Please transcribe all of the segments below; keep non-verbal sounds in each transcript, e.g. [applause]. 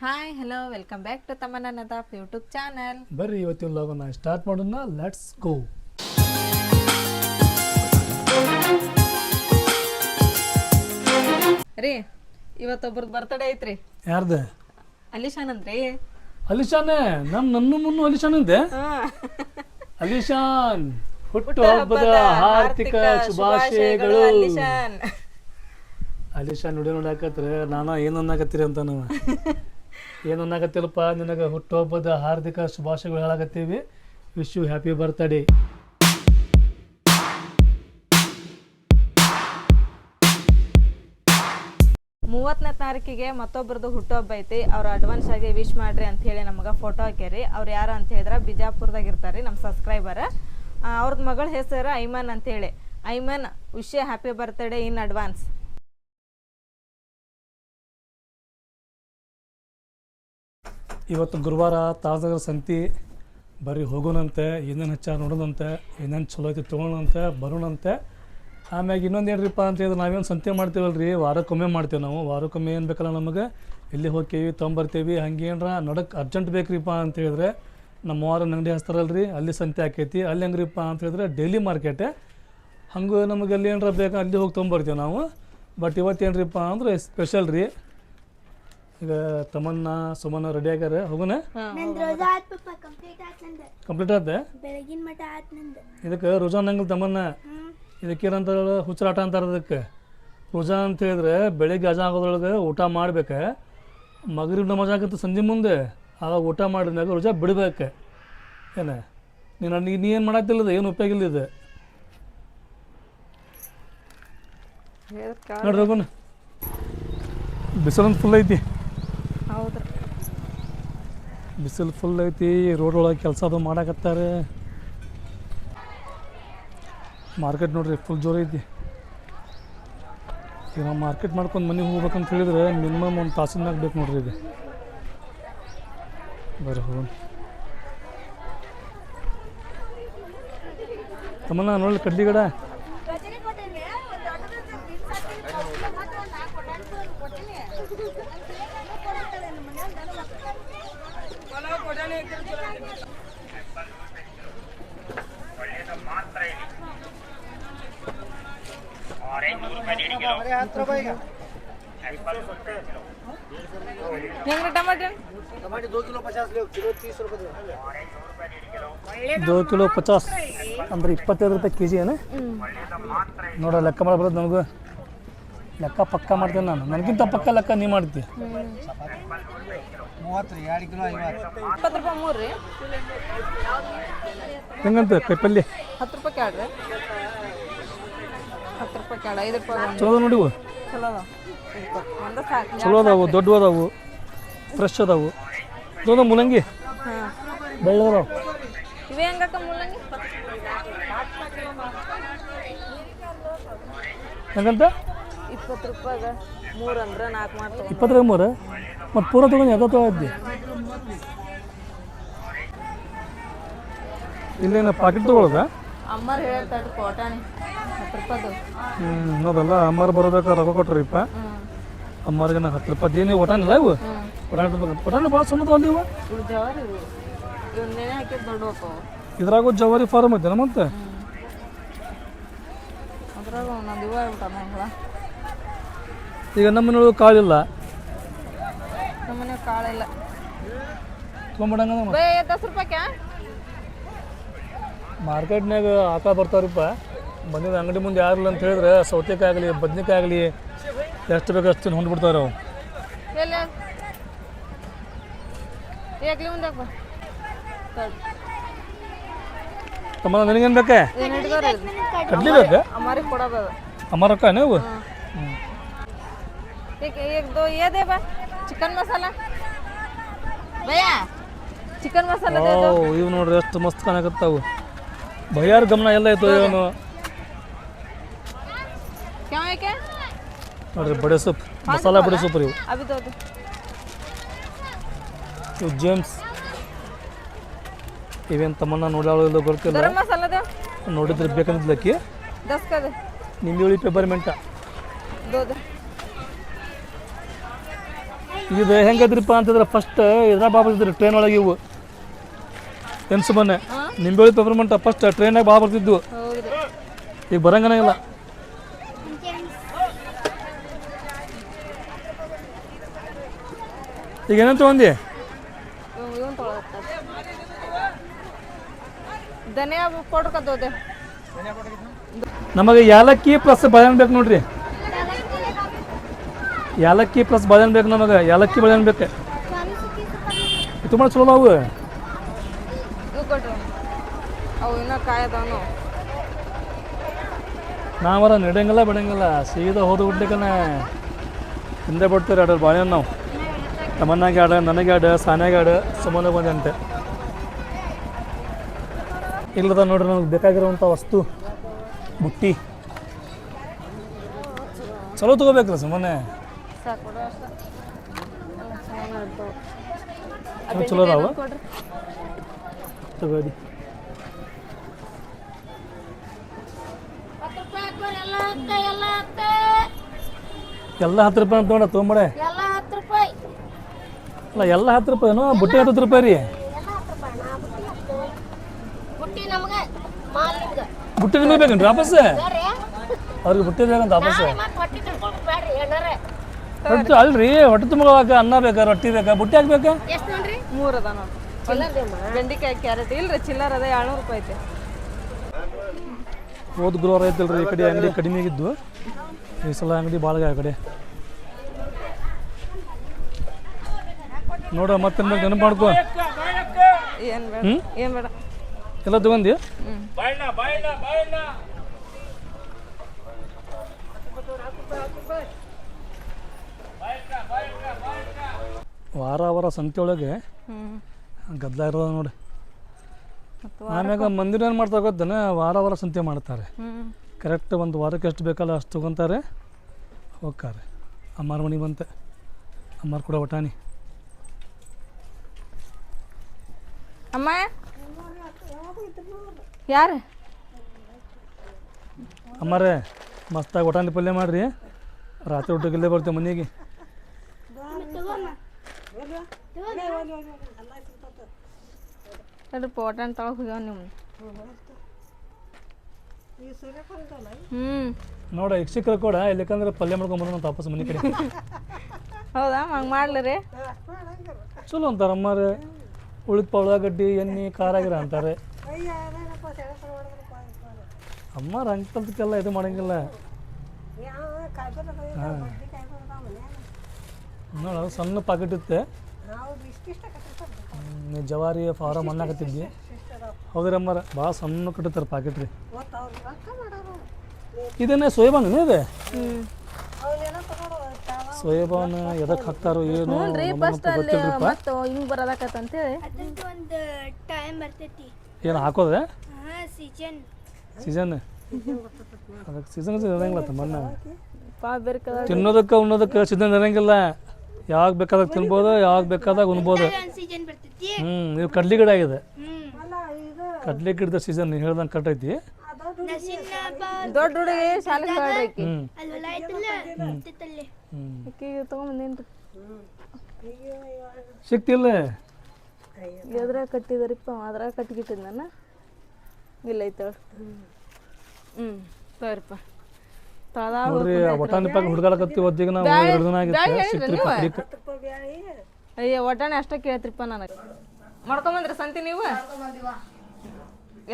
Hi hello welcome back to ತಮ್ಮ Nadaf YouTube channel ಬರ್ರಿ ಇವತ್ತಿನ ಲಾಗನ್ನ ಸ್ಟಾರ್ಟ್ ಮಾಡೋಣ. ಲೆಟ್ಸ್ ಗೋ ರೀ ಇವತ್ತೊಬ್ರದ್ದು ಬರ್ತಡೇ ಐತ್ರಿ. ಯಾರ್ದ? ಅಲಿಶಾನ್ ಅಂದ್ರಿ. ಅಲಿಶಾನೆ? ನಮ್ಮ ನನ್ನ ಮುನ್ನು ಅಲಿಶಾನ್ ಅಂದೆ? ಅಲಿಶಾನ್ ಹುಟ್ಟು ಹಬ್ಬದ ಹಾರ್ದಿಕ ಶುಭಾಶಯಗಳು. ಅಲಿಶಾನ್. ಅಲಿಶಾನ್ ನೋಡಿ ನೋಡಾಕತ್ರ ನಾನು ಏನು ಅನ್ನಾಕತ್ತೀರಿ ಅಂತ ನಾವು? [laughs] ಏನು ಅನ್ನಾಗತ್ತಿಲ್ಲಪ್ಪ ನಿನಗೆ ಹುಟ್ಟುಹಬ್ಬದ ಹಾರ್ದಿಕ ಶುಭಾಶಯಗಳು ಹೇಳಕತ್ತೀವಿ. ವಿಶ್ ಯು ಹ್ಯಾಪಿ ಬರ್ತ್ಡೇ ಮೂವತ್ತನೇ ತಾರೀಕಿಗೆ ಮತ್ತೊಬ್ರದ್ದು ಹುಟ್ಟುಹಬ್ಬ ಐತಿ. ಅವ್ರು ಅಡ್ವಾನ್ಸ್ ಆಗಿ ವಿಶ್ ಮಾಡ್ರಿ ಅಂತ ಹೇಳಿ ನಮಗೆ ಫೋಟೋ ಹಾಕ್ಯಾರಿ. ಅವ್ರು ಯಾರು ಅಂತ ಹೇಳಿದ್ರೆ ಬಿಜಾಪುರದಾಗ ಇರ್ತಾರೆ ನಮ್ಮ ಸಬ್ಸ್ಕ್ರೈಬರ್ ಅವ್ರದ್ದು ಮಗಳ ಹೆಸರು ಐಮನ್ ಅಂತ ಹೇಳಿ. Aiman wish happy birthday in advance ಇವತ್ತು ಗುರುವಾರ ತಾಜಾಗ ಸಂತಿ ಬರೀ ಹೋಗೋಣಂತೆ, ಏನೇನು ಹಚ್ಚ ನೋಡೋದಂತೆ ಏನೇನು ಚಲೋ ಐತಿ ತೊಗೊಳಂತೆ ಬರೋಣಂತೆ. ಆಮ್ಯಾಗ ಇನ್ನೊಂದು ಏನ್ರಿಪ್ಪ ಅಂತ ಹೇಳಿದ್ರೆ ನಾವೇನು ಸಂತೆ ಮಾಡ್ತೀವಲ್ಲ ರೀ ವಾರಕ್ಕೊಮ್ಮೆ ಮಾಡ್ತೇವೆ ನಾವು. ವಾರಕ್ಕೊಮ್ಮೆ ಏನು ಬೇಕಲ್ಲ ನಮಗೆ? ಎಲ್ಲಿ ಹೋಗ್ತೀವಿ ತೊಗೊಂಬರ್ತೀವಿ, ಹಂಗೇನ್ರ ನಡಕ್ಕೆ ಅರ್ಜೆಂಟ್ ಬೇಕ್ರಿಪ್ಪ ಅಂತ ಹೇಳಿದ್ರೆ ನಮ್ಮ ವಾರ ಅಂಗಡಿ ರೀ ಅಲ್ಲಿ ಸಂತೆ ಆಕೈತಿ. ಅಲ್ಲಿ ಹೆಂಗ್ರಿಪ್ಪ ಅಂತ ಹೇಳಿದ್ರೆ ಡೈಲಿ ಮಾರ್ಕೆಟೆ ಹಂಗೆ ನಮಗೆ ಅಲ್ಲಿ ಏನರ ಬೇಕು, ಅಲ್ಲಿ ಹೋಗಿ ತೊಗೊಂಬರ್ತೀವಿ ನಾವು. ಬಟ್ ಇವತ್ತೇನ್ರಿಪ್ಪ ಅಂದ್ರೆ ಸ್ಪೆಷಲ್ ರೀ. ಈಗ ತಮನ್ನ ಸುಮನ್ನ ರೆಡಿ ಆಗ್ಯಾರ? ಹೋಗುನ? ನಂದು ರೋಜಾ ಆತ್ ಪಪ್ಪ ಕಂಪ್ಲೀಟ್ ಆತ್ ನಂದು. ಕಂಪ್ಲೀಟ್ ಆತ ಬೆಳಗಿನ ಮಟ ಆತ್ ನಂದು. ಇದಕ್ಕೆ ರೋಜಾನ್ ಹಂಗಲ್ ತಮನ್ನ. ಇದಕ್ಕೆ ಏನಂತ ಹುಚ್ಚರಾಟ ಅಂತಾರ ಅದಕ್ಕೆ ರೋಜಾ ಅಂತ ಹೇಳಿದ್ರೆ ಬೆಳಿಗ್ಗೆ ಅಜಾ ಆಗೋದ್ರೊಳಗೆ ಊಟ ಮಾಡ್ಬೇಕು. ಮಗರಿ ನಮಾಜ್ ಆಗತ್ತೆ ಸಂಜೆ ಮುಂದೆ ಆಗ ಊಟ ಮಾಡಿದ್ಮ್ಯಾಗ ರೋಜಾ ಬಿಡ್ಬೇಕು. ಏನ? ನೀನು ನೀ ನೀ ಏನು ಮಾಡತ್ತಿಲ್ಲದ ಏನು ಉಪಯೋಗ ಇಲ್ಲ ಇದು? ನೋಡ್ರಿ ಹೋಗೋಣ ಬಿಸಿಲಂತ ಫುಲ್ ಐತಿ. ಬಿಸಿಲು ಫುಲ್ ಐತಿ ರೋಡ್ ಒಳಗೆ ಕೆಲಸ ಅದು ಮಾಡಾಕತ್ತಾರೆ. ಮಾರ್ಕೆಟ್ ನೋಡ್ರಿ ಫುಲ್ ಜೋರ ಐತಿ. ಈಗ ನಾವು ಮಾರ್ಕೆಟ್ ಮಾಡ್ಕೊಂಡು ಮನೆಗೆ ಹೋಗ್ಬೇಕಂತ ಹೇಳಿದ್ರೆ ಮಿನಿಮಮ್ ಒಂದು ತಾಸಿನಾಗ ಬೇಕು ನೋಡ್ರಿ ಇದು. ಬರ್ರಿ ಹೋಗೋಣ. ತಮ್ಮನ್ನ ನೋಡಿ ಕಡ್ಲಿ ಗಿಡ. ಹೆಂಗ್ರಿ. ಟಮಾಟೆ? ದೋ ಕಿಲೋ ಪಚಾಸ್ ಅಂದ್ರೆ ಇಪ್ಪತ್ತೈದು ರೂಪಾಯಿ ಕೆ ಜಿ ಏನು ನೋಡ ಲೆಕ್ಕ ಮಾಡಬಾರ್ದು ನನಗೂ ಲೆಕ್ಕ ಪಕ್ಕ ಮಾಡ್ತೇನೆ ನಾನು. ನನಗಿಂತ ಪಕ್ಕ ಲೆಕ್ಕ ನೀ ಮಾಡ್ತಿ. ಹೆಂಗಂತ ಕೈಪಲ್ಯ ಹತ್ತು ರೂಪಾಯಿ ಚಲೋ ನೋಡಿವು. ಚಲೋ ಅದಾವ ಚಲೋ ಅದಾವು ದೊಡ್ಡವು ಅದಾವು ಫ್ರೆಶ್ ಅದಾವು. ಇದೊಂದು ಮುಲಂಗಿ? ಬೆಳ್ಳದವು. ಇವೇ ಹೆಂಗಕ್ಕ ಮುಲ್ಲಂಗಿ ಹೆಂಗಂತ? ಇಪ್ಪತ್ತು ರೂಪಾಯಿ ಮೂರು ಅಂದ್ರೆ ನಾಲ್ಕು ಮಾಡ್ತೀವಿ ಇಪ್ಪತ್ತರಾಗ ಮೂರು? ಮತ್ತು ಪೂರ ತೊಗೊಂಡು ಯಾವ್ದು ತಗೊಂಡಿ ಇಲ್ಲೇನು ಪಾಕೆಟ್ ತಗೊಳ್ಳೋದ ಅಮ್ಮರು ಹೇಳ್ತಾರೆ ಕೋಟಾಣಿ ಹತ್ತು ರೂಪಾಯ್ದು ಹ್ಞೂ ನೋದಲ್ಲ ಅಮ್ಮಾರು ಬರೋದಕ್ಕೆ ರೊಕ್ಕ ಕೊಟ್ರಿಪ್ಪ. ಇಪ್ಪ ಅಮ್ಮಾರಿಗೆ ನಾ ಹತ್ತು ರೂಪಾಯಿ ಏನು ಒಟ್ಟಾನಿಲ್ಲ ಇವು? ಒಟಾಣ ಒಟಾಣ ಭಾಳ ಸಣ್ಣದ ಅಲ್ಲಿ ಇವು. ಜವಾರಿ ಇವು ಇವನ್ನೇನೆ ಹಾಕಿದ್ ದೊಡ್ಡ ಹೋಗ್ತಾವ ಇದ್ರಾಗೂ ಜವಾರಿ ಫಾರ್ಮ್ ಐತೆ ಮತ್ತೆ? ಅದ್ರಾಗ ಒಂದೊಂದು ಇವ ಆಗ್ಬಿಟ್ಟ ನಂಗೆ ಈಗ ನಮ್ಮ ಕಾಳಿಲ್ಲ. ನಮ್ಮನೆ ಕಾಳಿಲ್ಲ. ತೊಗೊಂಬಿಡಂಗ ಬೇ ದಸ್ ರೂಪಾಯ್ಕ ಮಾರ್ಕೆಟ್ನಾಗ ಹಾಕ ಬರ್ತಾರಪ್ಪ ಬಂದಿದ್ದ ಅಂಗಡಿ ಮುಂದೆ ಯಾರಿಲ್ಲ ಅಂತ ಹೇಳಿದ್ರೆ ಸೌತೆಕಾಯಿ ಆಗಲಿ ಬದ್ನೆಕಾಯಿ ಆಗಲಿ ಎಷ್ಟು ಬೇಕು ಅಷ್ಟು ಹೊಂದ್ಬಿಡ್ತಾರೆ ಅವು ತಮ್ಮ ನನಗೇನು ಬೇಕೆ? ಕಡ್ಲಿ ಬೇಕಾ? ಅಮರಕ್ಕ ನೀವು ಚಿಕನ್ ಮಸಾಲ. ಭಯ್ಯಾ ಚಿಕನ್ ಮಸಾಲ ಇವು ನೋಡ್ರಿ ಎಷ್ಟು ಮಸ್ತ್ ಕಾಣಕತ್ತಾವು. ಭಯಾರ ಗಮನ ಎಲ್ಲ ಇತ್ತು ಇವನು. ನೋಡ್ರಿ ಬಡೆ ಸೂಪ್ ಮಸಾಲ ಬಡೆ ಸೂಪ್ ರೀ ಅದು ಇವು ಜೇಮ್ಸ್ ಇವೇನು ತಮ್ಮನ್ನ ನೋಡಾಳಿಲ್ಲ ಬರ್ತಿಲ್ಲ ನೋಡಿದ್ರೆ ಬೇಕಂದಿದ್ದಕ್ಕೆ ದಸ್ಕದ ನಿಂಬೆಹುಳಿ ಪೆಪರ್ಮೆಂಟ ದೋದು ಇದು ಹೆಂಗದ್ರಿಪ್ಪ ಅಂತಂದ್ರೆ ಫಸ್ಟ್ ಇದ್ರ ಬಾಬರ್ತಿದ್ರು ಟ್ರೈನ್ ಒಳಗೆ ಇವು ಎನ್ಸು ಬನ್ನೆ ನಿಂಬೆಹುಳಿ ಪೆಪರ್ಮೆಂಟ ಫಸ್ಟ್ ಟ್ರೈನಾಗ ಭಾಳ ಬರ್ತಿದ್ವು ಈಗ ಬರಂಗನ ಇಲ್ಲ ಈಗ ಏನಂತ ಒಂದಿ ಇವನ್ ತೊಗೊಳತ್ತ ಧನಿಯಾ ಪೌಡ್ರ್ ಕದ್ದೋದೆ. ನಮಗೆ ಯಾಲಕ್ಕಿ ಪ್ಲಸ್ ಬಾಳೆಹಣ್ಣು ಬೇಕು ನೋಡ್ರಿ. ಯಾಲಕ್ಕಿ ಪ್ಲಸ್ ಬಾಳೆಹಣ್ಣು ಬೇಕು ನಮಗೆ. ಯಾಲಕ್ಕಿ ಬಾಳೆಹಣ್ಣು ಬೇಕು. ತುಂಬ ಚಲೋ ಅವು ಇನ್ನೂ ಕಾಯದವನು. ನಾವರ ನಡೆಯಂಗಿಲ್ಲ ಬಿಡಂಗಿಲ್ಲ. ಸೀದಾ ಹೋದ ಬಿಡ್ಲಿಕ್ಕನ ಹಿಂದೆ ಬಿಡ್ತೀರಿ ಅಡ್ರ ಬಾಳೆಹಣ್ಣು ನಾವು. ತಮ್ಮನ್ನಾಗೆ ಗಾಡ ನನಗೆ ಆಡ ಸಾನ್ಯಾಗ ಆಡ ಸಂಬಂಧ ಬಂದಂತೆ. ಇಲ್ಲದ ನೋಡ್ರಿ ನನಗೆ ಬೇಕಾಗಿರುವಂಥ ವಸ್ತು, ಬುಟ್ಟಿ. ಚಲೋ ತಗೋಬೇಕಲ್ಲ ಸುಮ್ಮನೆ ಚಲೋ ಅದಾವ? ತಗೋದಿ ಎಲ್ಲ ಹತ್ತು ರೂಪಾಯಿ ಅಂತ ತೊಗೊಂಡ ಅಲ್ಲ ಎಲ್ಲ ಹತ್ತು ರೂಪಾಯಿನೋ? ಬುಟ್ಟಿ ಹತ್ತು ರೂಪಾಯಿ ರೀ. ಬುಟ್ಟಿ ನಮಗೆ ಮಾಲ್ ನಿಮಗೆ ಬೇಕೇನ್ರಿ ವಾಪಸ್ ಅವ್ರಿಗೆ ಬುಟ್ಟಿ ಬೇಕಂತ ವಾಪಸ್ ಏನಾರ. ಅಲ್ರಿ ಹೊಟ್ಟೆ ತುಂಬಕ ಅನ್ನ ಬೇಕಾ ರೊಟ್ಟಿ ಬೇಕಾ ಬುಟ್ಟಿ ಹಾಕ್ಬೇಕಾ ಎಷ್ಟು ನೋಡ್ರಿ? ಮೂರು ಅದ ನೋಡಿ. ಬೆಂಡೆಕಾಯಿ ಕ್ಯಾರೆಟ್. ಇಲ್ರಿ ಚಿಲ್ಲರ್ ಅದ ಏಳ್ನೂರು ರೂಪಾಯಿ ಐತೆ. ಹೋದ ಗುರುವಾರ ಐತಲ್ರಿ ಈ ಕಡೆ ಅಂಗಡಿ ಕಡಿಮೆ ಆಗಿದ್ದು. ಈ ಸಲ ಅಂಗಡಿ ಭಾಳ ಆ ಕಡೆ. ನೋಡ ಮತ್ತೆ ನೆನಪು ಮಾಡ್ಕೋ. ಏನು ಬೇಡ ಏನು ಬೇಡ. ಎಲ್ಲ ತಗೊಂಡಿ ವಾರ ವಾರ ಸಂತೆ ಒಳಗೆ ಗದ್ದಲ ಇರೋದು ನೋಡಿ ಆಮ್ಯಾಗ ಮಂದಿರ ಏನು ಮಾಡ್ತಾರೆ ಗೊತ್ತೇನ? ವಾರ ವಾರ ಸಂತೆ ಮಾಡ್ತಾರೆ. ಕರೆಕ್ಟ್ ಒಂದು ವಾರಕ್ಕೆ ಎಷ್ಟು ಬೇಕಲ್ಲ ಅಷ್ಟು ತಗೊಂತಾರೆ. ಹೋಗ್ತಾರೆ. ಅಮ್ಮಾರ ಮನೆ ಬಂತೆ. ಅಮ್ಮಾರು ಕೂಡ ಒಟಾನಿ ಅಮ್ಮ? ಯಾರು? ಅಮ್ಮಾರೇ ಮಸ್ತಾಗಿ ಒಟಾನಿ ಪಲ್ಯ ಮಾಡಿರಿ. ರಾತ್ರಿ ಊಟಕ್ಕೆ ಇಲ್ಲೇ ಬರ್ತೀವಿ ಮನೆಗೆ. ನೋಡ್ರಿ ಪೋಟನ್ ತಳಗೆ ಹೋಗ್ಯಾವ ನಿಮ್ಮ ಹ್ಞೂ ನೋಡ ಸಿಕ್ಕರೆ ಕೂಡ ಇಲ್ಲಕಂದ್ರೆ ಪಲ್ಯ ಮಾಡ್ಕೊಂಬರೋಣ ವಾಪಸ್ ಮನೆ ಕಡೆ. ಹೌದಾ? ಹಂಗೆ ಮಾಡ್ಲಿ ರೀ ಚಲೋ ಅಂತಾರೆ ಅಮ್ಮಾರೆ ಉಳಿದ ಉಳ್ಳಾಗಡ್ಡಿ, ಎಣ್ಣೆ, ಖಾರ ಅಂತಾರೆ. ಅಂತಾರೆ ರಂಗ ಕಲ್ತಕ್ಕೆಲ್ಲ ಇದು ಮಾಡಂಗಿಲ್ಲ. ಹಾಂ. ನೋಡ ಸಣ್ಣ ಪಾಕೆಟ್ ಇತ್ತೆ. ಜವಾರಿ ಫಾರಮ್ ಅನ್ನಾಕತ್ತಿದ್ದಿ ಹೌದ್ರಿ ಅಮ್ಮಾರ ಭಾಳ ಸಣ್ಣ ಕಟ್ಟುತ್ತಾರೆ ಪಾಕೆಟ್ ರೀ. ಇದನ್ನೇ ಸೋಯಾಬಾನ್ ಇದೆ? ಸೋಯಾಬಾನ್ ಎದಕ್ಕೆ ಹಾಕ್ತಾರೋ ಏನು ಹ್ಞೂ ರೀ ಫಸ್ಟ್ ಅಲ್ಲಿ. ಮತ್ತು ಹಿಂಗೆ ಬರೋದಕ್ಕತ್ತ ಅಂತೇಳಿ. ಅದ್ರದ್ದು ಒಂದು ಟೈಮ್ ಬರ್ತೈತಿ. ಏನು ಹಾಕೋದೆ? ಹಾಂ ಸೀಸನ್ ಸೀಸನ್ ಅದಕ್ಕೆ ಸೀಸನ್ ಇರಂಗಿಲ್ಲ ತಮ್ಮನ್ನ ಭಾಳ ಬೇರೆ ತಿನ್ನೋದಕ್ಕೆ ಉಣ್ಣೋದಕ್ಕೆ ಸೀಸನ್ ಇರಂಗಿಲ್ಲ. ಯಾವಾಗ ಬೇಕಾದಾಗ ತಿನ್ಬೋದು ಯಾವಾಗ ಬೇಕಾದಾಗ ಉಣ್ಬೋದು. ಸೀಸನ್ ಬರ್ತೈತಿ? ಹ್ಞೂ ನೀವು ಕಡ್ಲಿ ಗಿಡ ಆಗಿದೆ. ಕಡ್ಲಿ ಗಿಡದ ಸೀಸನ್ ನೀವು ಹೇಳ್ದಂಗೆ ಕಟ್ ಐತಿ. ನಸಿನ ದೊಡ್ಡ ಹುಡುಗಿ ಶಾಲೆಗೆ ಹೇಳ್ರಿ ಆಕಿ ಆಕಿಗೆ ತೊಗೊಂಬಂದೇನ್ರಿ ಸಿಕ್ತಿಲ್ಲ ಎದ್ರಾಗ ಕಟ್ಟಿದಾರಿಪ್ಪ ಅದ್ರಾಗ ಕಟ್ಗಿಟ್ಟಿದ್ ನಾನು ಇಲ್ಲ ಐತೇಳ ಹ್ಞೂ ಸರಿಪ್ಪ. ತಳದ ನೋಡ್ರಿ ಒಟಾನಿ ಪಾಕ್ ಹುಡುಗಾಡಕತ್ತಿ ಒದ್ದಿಗೆ ನಾವು. ಎರಡು ದಿನ ಆಗಿತ್ತು. ಸಿಕ್ತ್ರಿ ಪಕ್ರಿಕ್ ಅಯ್ಯ ಒಟ್ಟಾಣೆ ಅಷ್ಟ ಕೇಳತ್ರಿಪ್ಪ ನನಗೆ. ಮಾಡ್ಕೊಂಬಂದ್ರಿ ಸಂತಿ ನೀವು?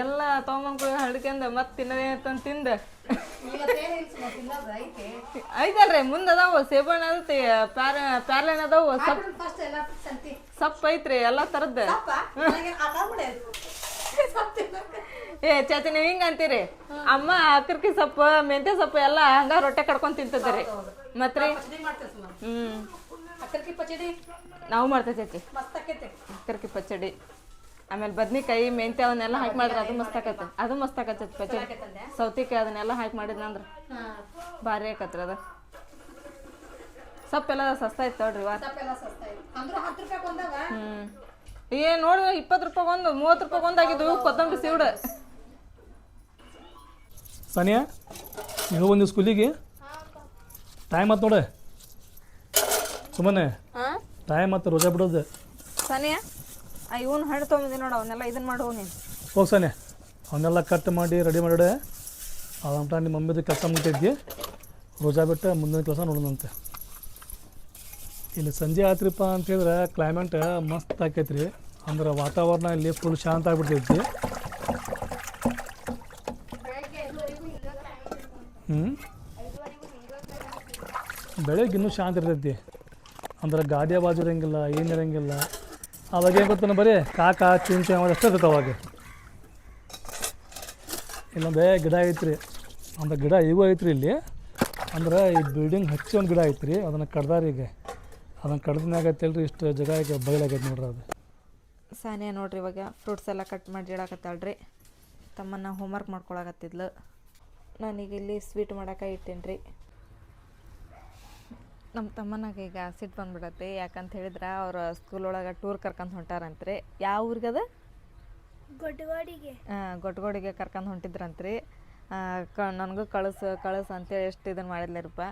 ಎಲ್ಲ ತೊಗೊಂಬಂದ್ ಹಡ್ಕೊಂಡ ಮತ್ತೆ ತಿನ್ನದೇ ಅಂತ ತಿಂದ. ಐತಲ್ರಿ ಮುಂದೆ ಅದಾವು ಸೇಬಣ್ಣ ಅದತಿ ಪ್ಯಾರ ಪ್ಯಾರ್ಲೆನ್ ಅದಾವು ಸಪ್ ಸಪ್ ಐತ್ರಿ ಎಲ್ಲ ಥರದ್ದು ಏ ಚಾಚಿ ನೀವು ಹಿಂಗ ಅಂತೀರಿ? ಅಮ್ಮ ಅಕ್ಕರ್ಕಿ ಸೊಪ್ಪು ಮೆಂತ್ಯ ಸೊಪ್ಪು ಎಲ್ಲ ಹಂಗ ರೊಟ್ಟೆ ಕಡ್ಕೊಂಡ್ ತಿಂತದ್ರಿ ಮತ್ರಿ ಪಚಡಿ ನಾವು ಮಾಡ್ತೇವೆ ಚಾಚಿ. ಅಕ್ಕರ್ಕಿ ಪಚ್ಚಡಿ ಆಮೇಲೆ ಬದ್ನಿಕಾಯಿ ಮೆಂತ್ಯ ಅವನ್ನೆಲ್ಲ ಹಾಕಿ ಮಾಡಿದ್ರೆ ಅದು ಮಸ್ತ್ ಆಕತ್ತೆ. ಅದು ಮಸ್ತ್ ಆಕತ್ತೆ ಸೌತಿಕಾಯಿ ಅದನ್ನೆಲ್ಲ ಹಾಕಿ ಮಾಡಿದ್ನಂದ್ರೆ. ಭಾರಿ ಆಕತ್ರಿ ಅದು. ಸೊಪ್ಪೆಲ್ಲ ಸಸ್ತಾ ಇತ್ತು ನೋಡ್ರಿ ವಾ ಹ್ಞೂ ಐತಿ ಏ ನೋಡಿ ಇಪ್ಪತ್ತು ರೂಪಾಯಿ ಒಂದು ಮೂವತ್ತು ರೂಪಾಯಿ ಒಂದು ಆಗಿದ್ವು ಕೊತ್ತಂಬರಿ ಸೀಡ್ ಸಾನಿಯಾ ಈಗ ಒಂದು ಸ್ಕೂಲಿಗೆ? ಟೈಮ್ ಆಯ್ತು ನೋಡೆ. ಸುಮ್ಮನೆ ಹಾಂ ಟೈಮ್ ಮತ್ತು ರೋಜಾ ಬಿಡೋದು. ಸಾನಿಯಾ? ಇವನ್ ಹಣ್ಣು ತೊಗೊಂಬಂದಿ ನೋಡು, ಅವನ್ನೆಲ್ಲ ಇದನ್ನ ಮಾಡು ನೀನು. ಹೋಗ್ಸಾನೆ ಅವನ್ನೆಲ್ಲ ಕಟ್ ಮಾಡಿ ರೆಡಿ ಮಾಡಿಡೆ ಅದಂತ ನಿಮ್ಮ ಮಮ್ಮಿದು ಕೆಲಸ ಮುಗಿತೈತಿ ರೋಜಾ ಬಿಟ್ಟು ಮುಂದಿನ ಕೆಲಸ ನೋಡೋಣಂತೆ. ಇಲ್ಲಿ ಸಂಜೆ ಆತ್ರಿಪ್ಪ ಅಂತ ಹೇಳಿದ್ರೆ ಕ್ಲೈಮೇಟ್ ಮಸ್ತ್ ಆಕೈತ್ರಿ. ಅಂದ್ರೆ ವಾತಾವರಣ ಇಲ್ಲಿ ಫುಲ್ ಶಾಂತ ಆಗ್ಬಿಡ್ತೈತಿ. ಹ್ಞೂ ಬೆಳಗ್ಗೆ ಇನ್ನೂ ಶಾಂತ ಇರ್ತೈತಿ. ಅಂದ್ರೆ ಗಾಡಿ ಬಾಜು ಇರಂಗಿಲ್ಲ, ಏನು ಇರಂಗಿಲ್ಲ. ಅವಾಗ ಏನು ಗೊತ್ತಾನ ಬರೀ ಕಾಕ, ಚಿಂಚು ಅಷ್ಟೇ ಇರ್ತದೆ ಅವಾಗ. ಇಲ್ಲೊಂದೇ ಗಿಡ ಐತ್ರಿ. ಒಂದು ಗಿಡ ಇವು ಐತ್ರಿ ಇಲ್ಲಿ. ಅಂದ್ರೆ ಈ ಬಿಲ್ಡಿಂಗ್ ಹಚ್ಚಿ ಒಂದು ಗಿಡ ಐತ್ರಿ. ಅದನ್ನು ಕಡ್ದಾರ ಈಗ. ಅದನ್ನು ಕಡ್ದಿನಾಗ ಅಲ್ರಿ ಇಷ್ಟು ಜಾಗ ಈಗ ಬಯಲಾಗೈತೆ ನೋಡ್ರಿ ಅದು. ಸಾನಿಯಾ ನೋಡ್ರಿ ಇವಾಗ ಫ್ರೂಟ್ಸ್ ಎಲ್ಲ ಕಟ್ ಮಾಡಿ ಇಡಾಕತ್ತಾಳ್ರಿ. ತಮ್ಮನ್ನ ಹೋಮ್ವರ್ಕ್ ಮಾಡ್ಕೊಳಕತ್ತಿದ್ಲು. ನಾನೀಗ ಇಲ್ಲಿ ಸ್ವೀಟ್ ಮಾಡೋಕೆ ಇಟ್ಟೇನಿ ರೀ ನಮ್ಮ ತಮ್ಮನಾಗ ಈಗ ಸಿಟ್ಟು ಬಂದ್ಬಿಡತ್ತೆ. ಯಾಕಂತ ಹೇಳಿದ್ರೆ ಅವ್ರ ಸ್ಕೂಲ್ ಒಳಗೆ ಟೂರ್ ಕರ್ಕೊಂಡ್ ಹೊಂಟಾರಂತ್ರಿ. ಯಾವ ಊರಿಗದ ಗೊಡ್ಗೋಡಿಗೆ. ಗೊಟ್ಗೋಡಿಗೆ ಕರ್ಕೊಂಡು ಹೊಂಟಿದ್ರಂತ್ರಿ. ಕ ನನಗೂ ಕಳಿಸು ಕಳಿಸು ಅಂತೇಳಿ ಎಷ್ಟು ಇದನ್ನು ಮಾಡಿದ್ಲೇರಪ್ಪ.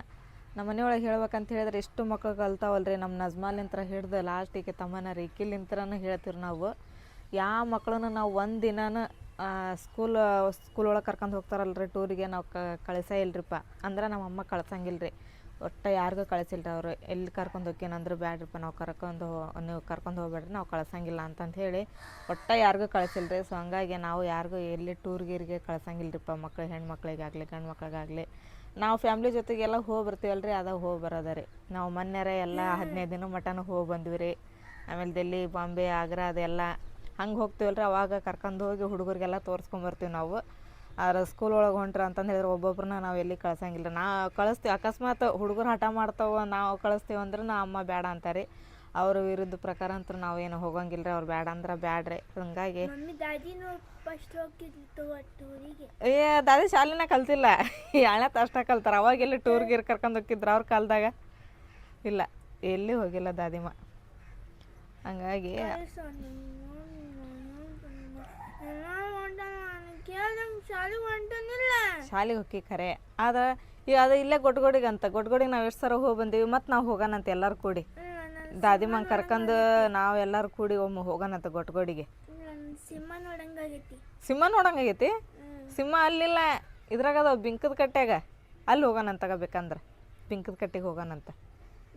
ನಮ್ಮ ಮನೆಯೊಳಗೆ ಹೇಳ್ಬೇಕಂತ ಹೇಳಿದ್ರೆ ಎಷ್ಟು ಮಕ್ಳು ಕಲ್ತಾವಲ್ರಿ ನಮ್ಮ ನಜ್ಮಾಲಿಂತ್ರ ಹಿಡ್ದು ಲಾಸ್ಟಿಗೆ ತಮ್ಮನ ರಿಕಿಲಿಂತ್ರನೂ ಹೇಳ್ತೀವಿ ನಾವು. ಯಾವ ಮಕ್ಕಳನ್ನ ನಾವು ಒಂದು ದಿನಾನ ಸ್ಕೂಲ್ ಸ್ಕೂಲ್ ಒಳಗೆ ಕರ್ಕೊಂಡು ಹೋಗ್ತಾರಲ್ರಿ ಟೂರಿಗೆ ನಾವು ಕ ಕಳಿಸೇ ಇಲ್ರಿಪ್ಪ. ಅಂದ್ರೆ ನಮ್ಮ ಅಮ್ಮ ಕಳ್ಸಂಗಿಲ್ಲ ರೀ ಒಟ್ಟು ಯಾರಿಗೂ ಕಳಿಸಿಲ್ರಿ ಅವರು. ಎಲ್ಲಿ ಕರ್ಕೊಂಡು ಹೋಗ್ಯನಂದ್ರೆ ಬ್ಯಾಡ್ರಿಪ್ಪ, ನಾವು ಕರ್ಕೊಂಡು ನೀವು ಕರ್ಕೊಂಡು ಹೋಗ್ಬೇಡ್ರಿ, ನಾವು ಕಳ್ಸಂಗಿಲ್ಲ ಅಂತಂದು ಹೇಳಿ ಒಟ್ಟು ಯಾರಿಗೂ ಕಳಿಸಿಲ್ರಿ. ಸೊ ಹಂಗಾಗಿ ನಾವು ಯಾರಿಗೂ ಎಲ್ಲಿ ಟೂರ್ ಗೀರಿಗೆ ಮಕ್ಕಳು ಮಕ್ಳು, ಹೆಣ್ಮಕ್ಳಿಗಾಗಲಿ ಗಂಡು ಮಕ್ಳಿಗಾಗಲಿ ನಾವು ಫ್ಯಾಮ್ಲಿ ಜೊತೆಗೆಲ್ಲ ಹೋಗಿ ರೀ ಅದಾಗ ಹೋಗಿ ಬರೋದ ರೀ. ನಾವು ಮೊನ್ನೆರೆ ಎಲ್ಲ ಹದಿನೈದು ದಿನ ಮಟನೂ ಹೋಗಿ ಬಂದ್ವಿ ರೀ. ಆಮೇಲೆ ದಿಲ್ಲಿ ಬಾಂಬೆ, ಆಗ್ರಾ ಅದೆಲ್ಲ ಹಂಗೆ ಹೋಗ್ತೀವಲ್ಲ ರೀ ಅವಾಗ ಕರ್ಕೊಂಡು ಹೋಗಿ ಹುಡುಗರಿಗೆಲ್ಲ ತೋರಿಸ್ಕೊಂಬರ್ತೀವಿ ನಾವು. ಆದ್ರೆ ಸ್ಕೂಲ್ ಒಳಗೆ ಹೊಂಟ್ರ ಅಂತಂದು ಹೇಳಿದ್ರೆ ಒಬ್ಬೊಬ್ರನ್ನ ನಾವು ಎಲ್ಲಿ ಕಳ್ಸಂಗಿಲ್ಲ. ನಾ ಕಳಿಸ್ತೀವಿ ಅಕಸ್ಮಾತ್ ಹುಡುಗರು ಹಠ ಮಾಡ್ತಾವ ನಾವು ಕಳಿಸ್ತೀವಿ ಅಂದ್ರೆ ನಾ ಅಮ್ಮ ಬೇಡ ಅಂತಾರೆ ಅವ್ರ ವಿರುದ್ಧ ಪ್ರಕಾರ ಅಂತೂ ನಾವು ಏನು ಹೋಗಂಗಿಲ್ಲ ರೀ ಅವ್ರು ಬೇಡ ಅಂದ್ರೆ ಬ್ಯಾಡ್ರಿ. ಹಂಗಾಗಿ ಟೂರಿಗೆ ಏ ದಾದಿ ಶಾಲೆನ ಕಲ್ತಿಲ್ಲ. ಎಣ್ಣೆ ಅಷ್ಟೇ ಕಲ್ತಾರೆ. ಅವಾಗೆಲ್ಲ ಟೂರ್ ಗೀರ್ ಕರ್ಕೊಂಡು ಹೋಗಿದ್ರು ಅವ್ರ ಕಾಲದಾಗ? ಇಲ್ಲ ಎಲ್ಲಿ ಹೋಗಿಲ್ಲ ದಾದಿಮ್ಮ ಹಂಗಾಗಿ ಶಾಲೆ ಹೊಂಟನಿಲ್ಲ. ಶಾಲೆಗೆ ಹೋಗಿ ಖರೆ. ಆದ್ರೆ ಈಗ ಅದು ಇಲ್ಲೇ ಗೊಟ್ಗೋಡಿಗೆ ಅಂತ. ಗೊಟ್ಗೋಡಿಗೆ ನಾವು ಎಷ್ಟು ಸರ ಹೋಗಿ ಬಂದೀವಿ ಮತ್ತು ನಾವು ಹೋಗೋಣಂತ ಎಲ್ಲರೂ ಕೂಡಿ. ದಾದಿಮಂಗೆ ಕರ್ಕಂದು ನಾವು ಎಲ್ಲರೂ ಕೂಡಿ ಒಮ್ಮೆ ಹೋಗೋಣಂತ ಗೊಟ್ಗೋಡಿಗೆ ಸಿಂಹ ನೋಡಂಗಾಗೈತಿ ಸಿಂಹ ನೋಡಂಗಾಗೈತಿ ಸಿಂಹ ಅಲ್ಲಿಲ್ಲ. ಇದ್ರಾಗ ಅದ ಬಿಂಕದ ಕಟ್ಟ್ಯಾಗ ಅಲ್ಲಿ ಹೋಗೋಣಂತ ಬೇಕಂದ್ರೆ ಬಿಂಕದ ಕಟ್ಟಿಗೆ ಹೋಗೋಣಂತ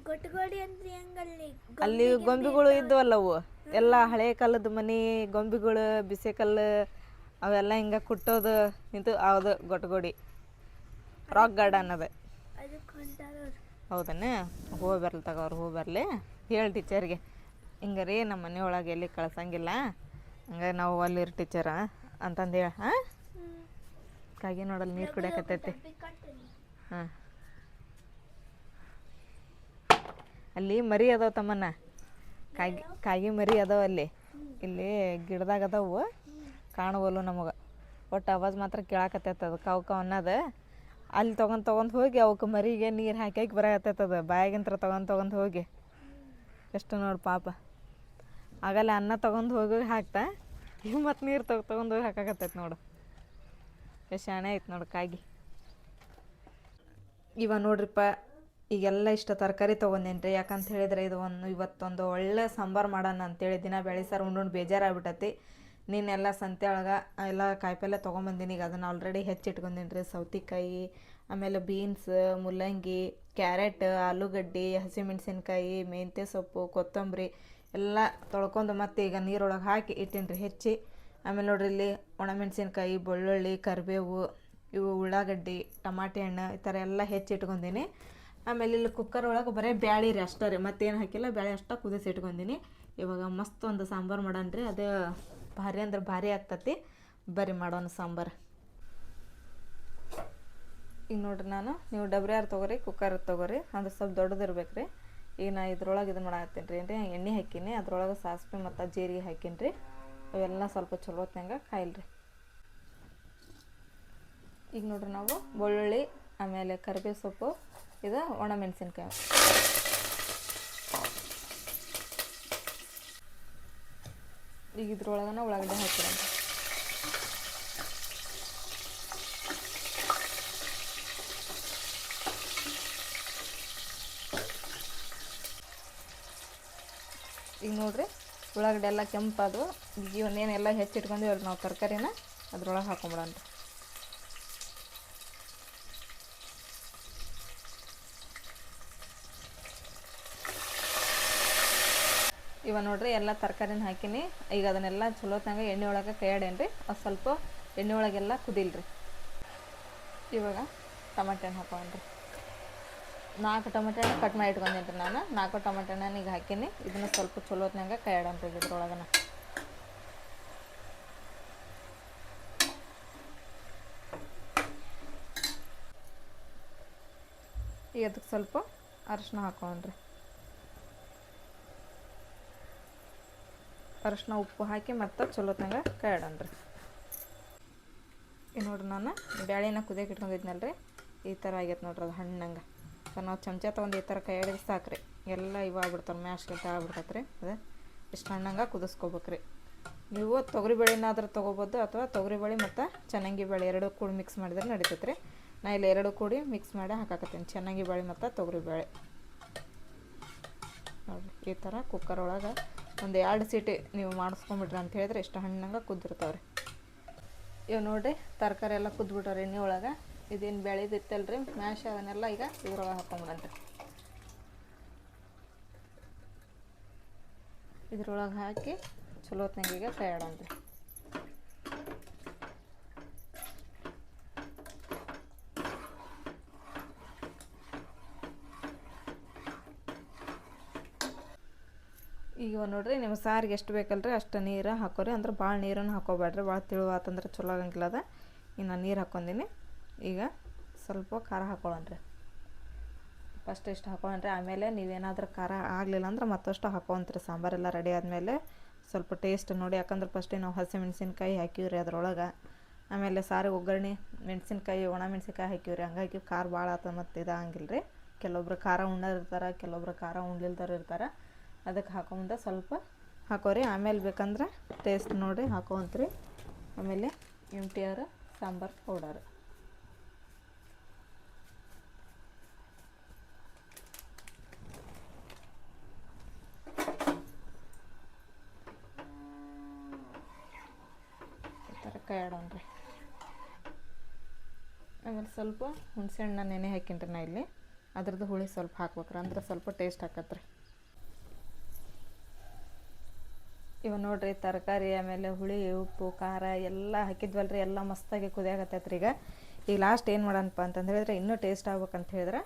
ಗೊಟ್ಟಗೋಡಿ ಅಂದ್ರೆ ಹೆಂಗಲ್ಲಿ? ಅಲ್ಲಿ ಗೊಂಬೆಗಳು ಇದ್ವಲ್ಲವು. ಎಲ್ಲ ಹಳೆ ಕಾಲದ ಮನೆ ಗೊಂಬೆಗಳು ಬಿಸಿ ಕಲ್ಲು ಅವೆಲ್ಲ ಹಿಂಗೆ ಕುಟ್ಟೋದು ಇದು ಅದು ಗೊಟ್ಗೋಡಿ. ರಾಕ್ ಗಾರ್ಡನ್ ಅದ. ಹೌದನ್ನ? ಹೂ ಬರ್ಲಿ ತಗೋರು ಹೋಗಿ ಬರಲಿ. ಹೇಳಿ ಟೀಚರ್ಗೆ ಹಿಂಗ ರೀ ನಮ್ಮ ಮನೆಯೊಳಗೆ ಎಲ್ಲಿ ಕಳ್ಸಂಗಿಲ್ಲ. ಹಂಗೆ ನಾವು ಅಲ್ಲಿರ್ ಟೀಚರ ಅಂತಂದು ಹೇಳ, ಹಾಂ? ಕಾಗಿ ನೋಡಲ್ಲಿ ನೀರು ಕುಡಿಯಕತ್ತೈತಿ. ಹಾಂ. ಅಲ್ಲಿ ಮರಿ ಅದಾವ ತಮ್ಮನ್ನ. ಕಾಗಿ ಕಾಗಿ ಮರಿ ಅದಾವ ಅಲ್ಲಿ. ಇಲ್ಲಿ ಗಿಡದಾಗ ಅದಾವು. ಕಾಣವಲ್ಲು ನಮಗೆ. ಒಟ್ಟು ಆವಾಜ್ ಮಾತ್ರ ಕೇಳಾಕತ್ತೈತೆ ಅದು ಕಾವು ಕಾವು ಅನ್ನೋದು. ಅಲ್ಲಿ ತೊಗೊಂಡು ತೊಗೊಂಡು ಹೋಗಿ ಅವಕ್ಕೆ ಮರಿಗೆ ನೀರು ಹಾಕಿ ಹಾಕಿ ಅದು, ಬಾಯಾಗಿಂತ್ರ ತೊಗೊಂಡು ತೊಗೊಂಡು ಹೋಗಿ. ಎಷ್ಟು ನೋಡಿ ಪಾಪ. ಆಗಲ್ಲ ಅನ್ನ ತೊಗೊಂಡು ಹೋಗಿ ಹಾಕ್ತಾ, ಇವು ಮತ್ತು ನೀರು ತೊಗೊ ತೊಗೊಂಡು ಹೋಗಿ ಹಾಕಾಕತ್ತೈತೆ ನೋಡು. ಎಷ್ಟು ಶಾಣೆ ಐತೆ ನೋಡು ಕಾಗಿ. ಇವ ನೋಡ್ರಿಪ್ಪ, ಈಗೆಲ್ಲ ಇಷ್ಟ ತರಕಾರಿ ತೊಗೊಂಡೇನು ರೀ ಯಾಕಂತ ಹೇಳಿದ್ರೆ ಇದು ಒಂದು ಇವತ್ತೊಂದು ಒಳ್ಳೆ ಸಾಂಬಾರು ಮಾಡೋಣ ಅಂತೇಳಿ ದಿನ ಬೆಳೆ ಸಾರು ಉಂಡು ಬೇಜಾರಾಗ್ಬಿಟ್ಟತಿ ನೀನೆಲ್ಲ ಸಂತೆ ಒಳಗೆ, ಎಲ್ಲ ಕಾಯಿಪಲ್ಲೆ ತೊಗೊಂಬಂದಿನಿ. ಈಗ ಅದನ್ನು ಆಲ್ರೆಡಿ ಹೆಚ್ಚಿಟ್ಕೊಂಡಿನಿ ರೀ ಸೌತೆಕಾಯಿ, ಆಮೇಲೆ ಬೀನ್ಸ್ ಮುಲ್ಲಂಗಿ ಕ್ಯಾರೆಟ್ ಆಲೂಗಡ್ಡೆ, ಹಸಿಮೆಣಸಿನ್ಕಾಯಿ, ಮೆಂತ್ಯ ಸೊಪ್ಪು, ಕೊತ್ತಂಬರಿ ಎಲ್ಲ ತೊಳ್ಕೊಂಡು ಮತ್ತೆ ಈಗ ನೀರೊಳಗೆ ಹಾಕಿ ಇಟ್ಟೀನಿ ರೀ ಹೆಚ್ಚಿ. ಆಮೇಲೆ ನೋಡ್ರಿ ಇಲ್ಲಿ ಒಣಮೆಣಸಿನ್ಕಾಯಿ, ಬೆಳ್ಳುಳ್ಳಿ, ಕರಿಬೇವು, ಇವು ಉಳ್ಳಾಗಡ್ಡಿ, ಟಮಾಟೆ ಹಣ್ಣು ಈ ಥರ ಎಲ್ಲ ಹೆಚ್ಚಿ ಇಟ್ಕೊಂಡೀನಿ ಆಮೇಲೆ ಇಲ್ಲಿ ಕುಕ್ಕರ್ ಒಳಗೆ ಬರೀ ಬ್ಯಾಳಿ ರೀ ಅಷ್ಟೇ ರೀ. ಮತ್ತೇನು ಹಾಕಿಲ್ಲ, ಬ್ಯಾಳಿ ಅಷ್ಟೇ ಕುದಿಸಿ ಇಟ್ಕೊಂಡೀನಿ ಇವಾಗ ಮಸ್ತ್ ಒಂದು ಸಾಂಬಾರು ಮಾಡೋಣ ರೀ ಅದು ಭಾರಿ ಅಂದ್ರೆ ಭಾರಿ ಆಗ್ತತಿ. ಬರ್ರಿ ಮಾಡೋಣ ಸಾಂಬಾರು. ಈಗ ನೋಡ್ರಿ ನಾನು, ನೀವು ಡಬ್ರಿ ಯಾರು ತೊಗೋರಿ, ಕುಕ್ಕರ್ ತೊಗೋರಿ, ಅಂದ್ರೆ ಸ್ವಲ್ಪ ದೊಡ್ಡದಿರ್ಬೇಕು ರೀ ಈಗ ನಾ ಇದ್ರೊಳಗೆ ಇದು ಮಾಡತ್ತೀನಿ ರೀ. ಅಂದರೆ ಎಣ್ಣೆ ಹಾಕೀನಿ, ಅದ್ರೊಳಗೆ ಸಾಸಿವೆ ಮತ್ತು ಜೀರಿಗೆ ಹಾಕೀನಿ ರೀ. ಅವೆಲ್ಲ ಸ್ವಲ್ಪ ಚಲೋ ಹೊತ್ನಾಗ ಕಾಯಿಲ್ರಿ. ಈಗ ನೋಡ್ರಿ ನಾವು, ಬೆಳ್ಳುಳ್ಳಿ, ಆಮೇಲೆ ಕರಿಬೇವು ಸೊಪ್ಪು, ಇದು ಒಣ ಒಣಮೆಣಸಿನ್ಕಾಯಿ ಈಗ ಇದ್ರೊಳಗನ ಉಳ್ಳಾಗಡ್ಡೆ ಹಾಕಿರಂತ ಈಗ ನೋಡ್ರಿ, ಉಳ್ಳಾಗಡ್ಡೆ ಎಲ್ಲ ಕೆಂಪಾದವು. ಈಗ ಇವನ್ನೇನೆಲ್ಲ ಹೆಚ್ಚಿಟ್ಕೊಂಡಿವ್ರಿ ನಾವು ತರಕಾರಿನ, ಅದ್ರೊಳಗೆ ಹಾಕೊಂಬಿಡೋಣ. ಇವ ನೋಡ್ರಿ ಎಲ್ಲ ತರಕಾರಿನ ಹಾಕಿನಿ. ಈಗ ಅದನ್ನೆಲ್ಲ ಚಲೋತ್ನಾಗ ಎಣ್ಣೆ ಒಳಗೆ ಕೈಯಾಡೇನ್ರಿ. ಅದು ಸ್ವಲ್ಪ ಎಣ್ಣೆ ಒಳಗೆಲ್ಲ ಕುದಿಲ್ರಿ. ಇವಾಗ ಟಮಾಟೆ ಹಣ್ಣು ಹಾಕೊಂಡ್ರಿ ನಾಲ್ಕು ಟೊಮೆಟೊ ಹಣ್ಣು ಕಟ್ ಮಾಡಿ ಇಟ್ಕೊಂಡೇನ್ರಿ ನಾನು. ನಾಲ್ಕು ಟೊಮೆಟೊ ಹಣ್ಣು ಈಗ ಹಾಕೀನಿ. ಇದನ್ನು ಸ್ವಲ್ಪ ಚಲೋತ್ನಾಗ ಕೈಯಾಡಂತ್ರಿ ಇದ್ರೊಳಗನ. ಈಗ ಅದಕ್ಕೆ ಸ್ವಲ್ಪ ಅರಿಶಿನ ಹಾಕೊಂಡ್ರಿ ಅರಿಶಿನ ಉಪ್ಪು ಹಾಕಿ ಮತ್ತೆ ಚಲೋತ್ನಾಗ ಕೈಯಾಡನ್ರಿ ಈ ನೋಡ್ರಿ ನಾನು ಬ್ಯಾಳಿನ ಕುದಿಯಕ್ಕೆ ರೀ ಈ ಥರ ಆಗೈತೆ ನೋಡ್ರಿ ಅದು ಹಣ್ಣಂಗೆ. ನಾವು ಚಮಚ ತೊಗೊಂಡು ಈ ಥರ ಕೈ ಸಾಕು ರೀ ಎಲ್ಲ ಇವು ಆಗ್ಬಿಡ್ತಾವೆ, ಮ್ಯಾಶ್ ಆಗ್ಬಿಡ್ತೈತೆ ರೀ ಅದೇ. ಇಷ್ಟು ಹಣ್ಣಂಗೆ ಕುದಿಸ್ಕೋಬೇಕ್ರಿ. ನೀವು ತೊಗರಿ ಬೇಳೆನಾದ್ರೂ ತೊಗೋಬೋದು ಅಥವಾ ತೊಗರಿ ಬೇಳೆ ಮತ್ತು ಚೆನ್ನಾಗಿ ಬೇಳೆ ಎರಡು ಕೂಡಿ ಮಿಕ್ಸ್ ಮಾಡಿದ್ರೆ ನಡೀತೈತೆ ರೀ ನಾ ಇಲ್ಲಿ ಎರಡು ಕೂಡಿ ಮಿಕ್ಸ್ ಮಾಡಿ ಹಾಕಾಕತ್ತೀನಿ. ಚೆನ್ನಾಗಿ ಬೇಳೆ ಮತ್ತು ತೊಗರಿ ಬೇಳೆ ನೋಡಿರಿ ಈ ಥರ ಕುಕ್ಕರ್ ಒಳಗೆ ಒಂದು ಎರಡು ಸೀಟಿ ನೀವು ಮಾಡಿಸ್ಕೊಂಬಿಟ್ರಿ ಅಂತ ಹೇಳಿದ್ರೆ ಇಷ್ಟು ಹಣ್ಣಂಗೆ ಕುದ್ದಿರ್ತಾವ್ರಿ. ಇವು ನೋಡಿರಿ ತರಕಾರಿ ಎಲ್ಲ ಕುದ್ಬಿಟ್ಟವ್ರಿ ಎಣ್ಣೆ ಒಳಗೆ. ಇದೇನು ಬೆಳೆದಿತ್ತಲ್ರಿ ಮ್ಯಾಶ್ ಅದನ್ನೆಲ್ಲ ಈಗ ಇದ್ರೊಳಗೆ ಹಾಕೊಂಬಿಡನ್ರಿ ಇದ್ರೊಳಗೆ ಹಾಕಿ ಚಲೋ ಈಗ ಕೈ ಆಡನ್ರಿ ಈಗ ನೋಡ್ರಿ ನಿಮ್ಮ ಸಾರಿಗೆ ಎಷ್ಟು ಬೇಕಲ್ರಿ, ಅಷ್ಟು ನೀರು ಹಾಕೋರಿ. ಅಂದ್ರೆ ಭಾಳ ನೀರನ್ನು ಹಾಕೋಬೇಡ್ರಿ ಭಾಳ ತಿಳುವಾತಂದ್ರೆ ಚಲೋ ಆಗಂಗಿಲ್ಲ ಅದ. ಇನ್ನು ನೀರು ಹಾಕ್ಕೊಂದಿನಿ ಈಗ ಸ್ವಲ್ಪ ಖಾರ ಹಾಕೊಳ್ಳೋಣ್ರಿ. ಫಸ್ಟ್ ಇಷ್ಟು ಹಾಕೊಳ್ಳೋಣ್ರಿ. ಆಮೇಲೆ ನೀವೇನಾದರೂ ಖಾರ ಆಗಲಿಲ್ಲ ಅಂದ್ರೆ ಮತ್ತಷ್ಟು ಹಾಕೊಂತೀರಿ ಸಾಂಬಾರೆಲ್ಲ ರೆಡಿ ಆದಮೇಲೆ ಸ್ವಲ್ಪ ಟೇಸ್ಟ್ ನೋಡಿ. ಯಾಕಂದ್ರೆ ಫಸ್ಟಿಗೆ ನಾವು ಹಸಿ ಮೆಣಸಿನ್ಕಾಯಿ ಹಾಕಿವ್ರಿ ಅದ್ರೊಳಗೆ. ಆಮೇಲೆ ಸಾರಿಗೆ ಒಗ್ಗರಣೆ, ಮೆಣಸಿನ್ಕಾಯಿ, ಒಣ ಮೆಣಸಿನ್ಕಾಯಿ ಹಾಕಿವ್ರಿ. ಹಂಗಾಗಿ ಖಾರ ಭಾಳ ಆತ ಮತ್ತು ಇದಾಗಂಗಿಲ್ಲ ರೀ ಕೆಲವೊಬ್ರು ಖಾರ ಉಣ್ಣೋರು ಇರ್ತಾರೆ ಕೆಲವೊಬ್ರು ಖಾರ ಉಣ್ಲಿಲ್ದವ್ರು ಇರ್ತಾರೆ. ಅದಕ್ಕೆ ಹಾಕೊಂಬಂದ ಸ್ವಲ್ಪ ಹಾಕೋರಿ. ಆಮೇಲೆ ಬೇಕಂದ್ರೆ ಟೇಸ್ಟ್ ನೋಡಿ ಹಾಕೋವಂತ್ರಿ ಆಮೇಲೆ M T R sambar powder ಈ ಥರ ಕೈ ಆಮೇಲೆ ಸ್ವಲ್ಪ ಹುಣಸೆ ಹಣ್ಣು ನೆನೆ ಹಾಕಿನ್ರಿ ನಾ ಇಲ್ಲಿ. ಅದ್ರದ್ದು ಹುಳಿ ಸ್ವಲ್ಪ ಹಾಕ್ಬೇಕ್ರಿ. ಅಂದ್ರೆ ಸ್ವಲ್ಪ ಟೇಸ್ಟ್ ಆಕತ್ರಿ. ಇವ ನೋಡ್ರಿ ತರಕಾರಿ ಆಮೇಲೆ ಹುಳಿ, ಉಪ್ಪು, ಖಾರ ಎಲ್ಲ ಹಾಕಿದ್ವಲ್ರಿ, ಎಲ್ಲ ಮಸ್ತಾಗಿ ಕುದಿಯಾಗತ್ತೈತ್ರಿ ಈಗ. ಈಗ ಲಾಸ್ಟ್ ಏನು ಮಾಡೋಣಪ್ಪ ಅಂತಂದು ಹೇಳಿದ್ರೆ ಇನ್ನೂ ಟೇಸ್ಟ್ ಆಗ್ಬೇಕಂತ ಹೇಳಿದ್ರೆ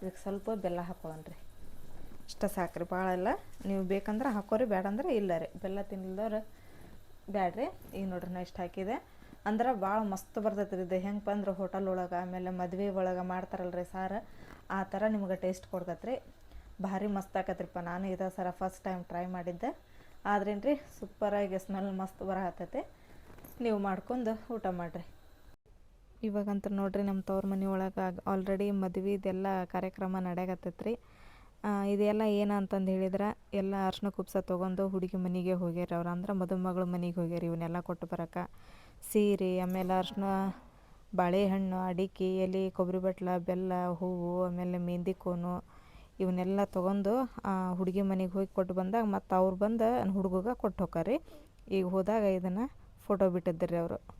ಇದಕ್ಕೆ ಸ್ವಲ್ಪ ಬೆಲ್ಲ ಹಾಕೋಣ್ರಿ. ಇಷ್ಟ ಸಾಕ್ರಿ ಭಾಳ ಎಲ್ಲ. ನೀವು ಬೇಕಂದ್ರೆ ಹಾಕೋರಿ ಬೇಡಂದ್ರೆ ಇಲ್ಲ ರೀ. ಬೆಲ್ಲ ತಿನ್ಲಿದವ್ರು ಬ್ಯಾಡ್ರಿ. ಈಗ ನೋಡ್ರಿ ನಾ ಇಷ್ಟು ಹಾಕಿದೆ. ಅಂದ್ರೆ ಭಾಳ ಮಸ್ತ್ ಬರ್ತೈತೆ ರೀ ಇದು. ಹೆಂಗೆ ಅಂದ್ರೆ ಹೋಟೆಲ್ ಒಳಗೆ, ಆಮೇಲೆ ಮದ್ವೆ ಒಳಗೆ ಮಾಡ್ತಾರಲ್ರಿ ಸಾರು. ಆ ಥರ ನಿಮ್ಗೆ ಟೇಸ್ಟ್ ಕೊಡ್ತೈತೆ ರೀ ಭಾರಿ ಮಸ್ತ್ ಆಕತ್ರಿಪ್ಪ ನಾನು ಇದೇ ಸರ ಫಸ್ಟ್ ಟೈಮ್ ಟ್ರೈ ಮಾಡಿದ್ದೆ. ಆದ್ರೇನು ರೀ ಸೂಪರಾಗಿ ಸ್ಮೆಲ್ ಮಸ್ತ್ ಬರಹತ್ತೈತೆ. ನೀವು ಮಾಡ್ಕೊಂಡು ಊಟ ಮಾಡಿರಿ. ಇವಾಗಂತೂ ನೋಡಿರಿ ನಮ್ಮ ತವ್ರ ಮನೆ ಒಳಗೆ ಆಲ್ರೆಡಿ ಮದ್ವೆದೆಲ್ಲ ಕಾರ್ಯಕ್ರಮ ನಡೆಯಕತ್ತೈತೆ ರೀ ಇದೆಲ್ಲ ಏನು ಅಂತಂದು ಹೇಳಿದ್ರೆ, ಎಲ್ಲ ಅರ್ಶಿನ ಕುಪ್ಸ ತೊಗೊಂಡು ಹುಡುಗಿ ಮನೆಗೆ ಹೋಗ್ಯಾರ ಅವ್ರು ಅಂದ್ರೆ ಮದುಮಗಳ ಮನೆಗೆ ಹೋಗ್ಯಾರ ಇವನ್ನೆಲ್ಲ ಕೊಟ್ಟು ಬರೋಕೆ. ಸೀರೆ, ಆಮೇಲೆ ಅರ್ಶಿನ, ಬಾಳೆಹಣ್ಣು, ಅಡಿಕೆ, ಎಲೆ ಕೊಬ್ಬರಿ ಬಟ್ಲ, ಬೆಲ್ಲ, ಹೂವು, ಆಮೇಲೆ ಮೆಹಂದಿ ಕೋನು ಇವನ್ನೆಲ್ಲ ತೊಗೊಂಡು ಹುಡುಗಿ ಮನೆಗೆ ಹೋಗಿ ಕೊಟ್ಟು ಬಂದಾಗ ಮತ್ತು ಅವ್ರು ಬಂದು ಹುಡುಗಗೆ ಕೊಟ್ಟು ಹೋಕಾರಿ ಈಗ ಹೋದಾಗ ಇದನ್ನು ಫೋಟೋ ಬಿಟ್ಟಿದ್ದರು ಅವರು.